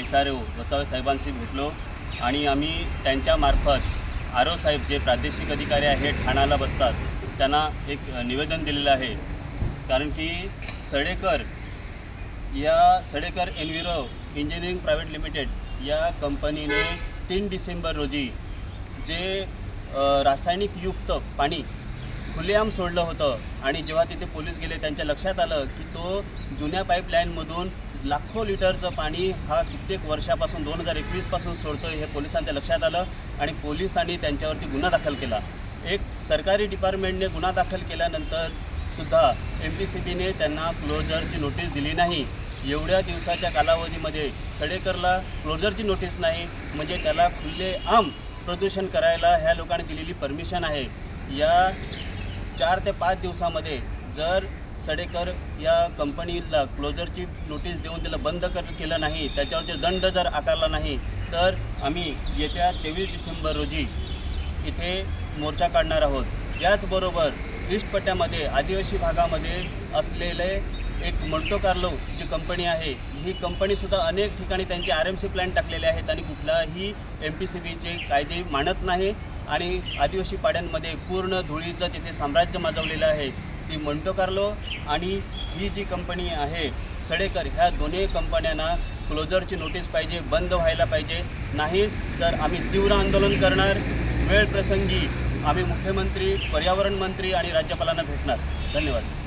S R O Vasave साहेबांशी भेटलो आणि आम्ही त्यांच्यामार्फत आर ओ साहेब जे प्रादेशिक अधिकारी आहेत ठाण्याला बसतात त्यांना एक निवेदन दिलेलं आहे. कारण की सडेकर या Sadekar enviro engineering private limited या कंपनीने तीन डिसेंबर रोजी जे रासायनिकयुक्त पाणी खुलेआम सोडलं होतं आणि जेव्हा तिथे पोलीस गेले त्यांच्या लक्षात आलं की तो जुन्या पाईपलाईनमधून लाखो लिटरचं पाणी हा कित्येक वर्षापासून दोन हजार एकवीसपासून सोडतो हे पोलिसांच्या लक्षात आलं आणि पोलिसांनी त्यांच्यावरती गुन्हा दाखल केला. एक सरकारी डिपार्टमेंटने गुन्हा दाखल केल्यानंतर सुद्धा एम पी सी बीने त्यांना क्लोजरची नोटीस दिली नाही. एवढ्या दिवसाच्या कालावधीमध्ये सडेकरला क्लोजरची नोटीस नाही म्हणजे त्याला खुले आम प्रदूषण करायला ह्या लोकांनी दिलेली परमिशन आहे. या चार ते पाच दिवसामध्ये जर सडेकर या कंपनीला क्लोजरची नोटीस देऊन त्याला बंद कर केलं नाही त्याच्यावरती दंड जर आकारला नाही तर आम्ही येत्या तेवीस डिसेंबर रोजी इथे मोर्चा काढणार आहोत. याचबरोबर ईस्टपट्ट्यामध्ये आदिवासी भागामध्ये असलेले एक मोंटो कार्लो जी कंपनी आहे ही कंपनीसुद्धा अनेक ठिकाणी त्यांचे आर एम सी प्लॅन टाकलेले आहेत आणि कुठलाही एम पी सी बीचे कायदे मानत नाही आणि आदिवासी पाड्यांमध्ये पूर्ण धुळीचं तिथे साम्राज्य माजवलेलं आहे. ती मंटो कार्लो आणि ही जी कंपनी आहे सडेकर ह्या दोन्ही कंपन्यांना क्लोजरची नोटीस पाहिजे बंद व्हायला पाहिजे. नाही तर आम्ही तीव्र आंदोलन करणार वेळ प्रसंगी आम्ही मुख्यमंत्री पर्यावरण मंत्री आणि राज्यपालांना भेटणार. धन्यवाद.